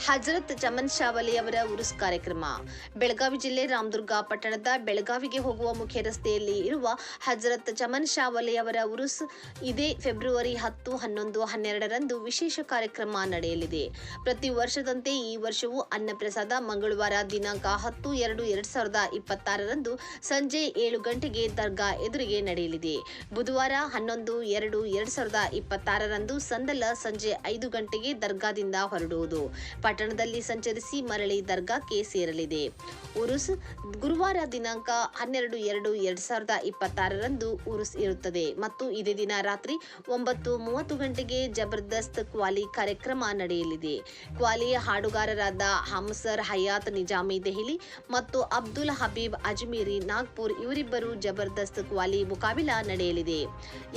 ಹಜರತ್ ಜಮನ್ ಶಾವಲಿ ಅವರ ಉರುಸ್ ಕಾರ್ಯಕ್ರಮ. ಬೆಳಗಾವಿ ಜಿಲ್ಲೆ ರಾಮದುರ್ಗ ಪಟ್ಟಣದ ಬೆಳಗಾವಿಗೆ ಹೋಗುವ ಮುಖ್ಯ ರಸ್ತೆಯಲ್ಲಿ ಇರುವ ಹಜರತ್ ಚಮನ್ ಶಾವಲಿ ಅವರ ಉರುಸ್ ಇದೇ ಫೆಬ್ರವರಿ ಹತ್ತು, ಹನ್ನೊಂದು, ಹನ್ನೆರಡರಂದು ವಿಶೇಷ ಕಾರ್ಯಕ್ರಮ ನಡೆಯಲಿದೆ. ಪ್ರತಿ ವರ್ಷದಂತೆ ಈ ವರ್ಷವೂ ಅನ್ನಪ್ರಸಾದ ಮಂಗಳವಾರ ದಿನಾಂಕ ಹತ್ತು, ಎರಡು, ಎರಡ್ ಸಾವಿರದ ಇಪ್ಪತ್ತಾರರಂದು ಸಂಜೆ ಏಳು ಗಂಟೆಗೆ ದರ್ಗಾ ಎದುರಿಗೆ ನಡೆಯಲಿದೆ. ಬುಧವಾರ ಹನ್ನೊಂದು, ಎರಡು, ಎರಡ್ ಸಾವಿರದ ಇಪ್ಪತ್ತಾರರಂದು ಸಂದಲ ಸಂಜೆ ಐದು ಗಂಟೆಗೆ ದರ್ಗಾದಿಂದ ಹೊರಡುವುದು. ಪಟ್ಟಣದಲ್ಲಿ ಸಂಚರಿಸಿ ಮರಳಿ ದರ್ಗಾಕ್ಕೆ ಸೇರಲಿದೆ. ಉರುಸ್ ಗುರುವಾರ ದಿನಾಂಕ ಹನ್ನೆರಡು ಎರಡು ಎರಡ್ ಸಾವಿರದ ಇಪ್ಪತ್ತಾರರಂದು ಉರುಸ್ ಇರುತ್ತದೆ. ಮತ್ತು ಇದೇ ದಿನ ರಾತ್ರಿ ಒಂಬತ್ತು ಮೂವತ್ತು ಗಂಟೆಗೆ ಜಬರ್ದಸ್ತ್ ಕ್ವಾಲಿ ಕಾರ್ಯಕ್ರಮ ನಡೆಯಲಿದೆ. ಕ್ವಾಲಿಯ ಹಾಡುಗಾರರಾದ ಹಮ್ಸರ್ ಹಯಾತ್ ನಿಜಾಮಿ ದೆಹಲಿ ಮತ್ತು ಅಬ್ದುಲ್ ಹಬೀಬ್ ಅಜ್ಮೀರಿ ನಾಗ್ಪುರ್ ಇವರಿಬ್ಬರು ಜಬರ್ದಸ್ತ್ ಕ್ವಾಲಿ ಮುಕಾಬಿಲಾ ನಡೆಯಲಿದೆ.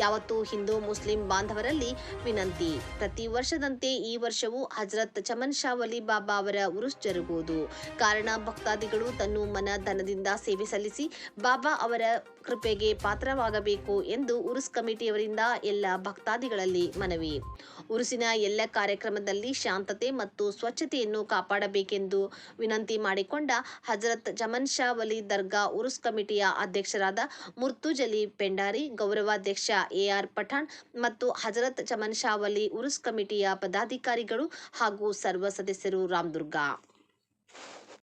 ಯಾವತ್ತು ಹಿಂದೂ ಮುಸ್ಲಿಂ ಬಾಂಧವರಲ್ಲಿ ವಿನಂತಿ. ಪ್ರತಿ ವರ್ಷದಂತೆ ಈ ವರ್ಷವೂ ಹಜರತ್ ಚಮನ್ ಶಾ ವಲಿ ಬಾಬಾ ಅವರ ಉರುಸ್ ಜರುಗುವುದು. ಕಾರಣ, ಭಕ್ತಾದಿಗಳು ತನ್ನ ಮನ ಧನದಿಂದ ಸೇವೆ ಸಲ್ಲಿಸಿ ಬಾಬಾ ಅವರ ಕೃಪೆಗೆ ಪಾತ್ರವಾಗಬೇಕು ಎಂದು ಉರುಸ್ ಕಮಿಟಿಯವರಿಂದ ಎಲ್ಲ ಭಕ್ತಾದಿಗಳಲ್ಲಿ ಮನವಿ. ಉರುಸಿನ ಎಲ್ಲ ಕಾರ್ಯಕ್ರಮದಲ್ಲಿ ಶಾಂತತೆ ಮತ್ತು ಸ್ವಚ್ಛತೆಯನ್ನು ಕಾಪಾಡಬೇಕೆಂದು ವಿನಂತಿ ಮಾಡಿಕೊಂಡ ಹಜರತ್ ಜಮನ್ ಶಾ ವಲಿ ದರ್ಗಾ ಉರುಸ್ ಕಮಿಟಿಯ ಅಧ್ಯಕ್ಷರಾದ ಮುರ್ತುಜಲಿ ಪೆಂಡಾರಿ, ಗೌರವಾಧ್ಯಕ್ಷ ಎಆರ್ ಪಠಾಣ್ ಮತ್ತು ಹಜರತ್ ಜಮನ್ ಶಾ ವಲಿ ಉರುಸ್ ಕಮಿಟಿಯ ಪದಾಧಿಕಾರಿಗಳು ಹಾಗೂ ಸರ್ವ ಸದಸ್ಯರು ರಾಮದುರ್ಗ.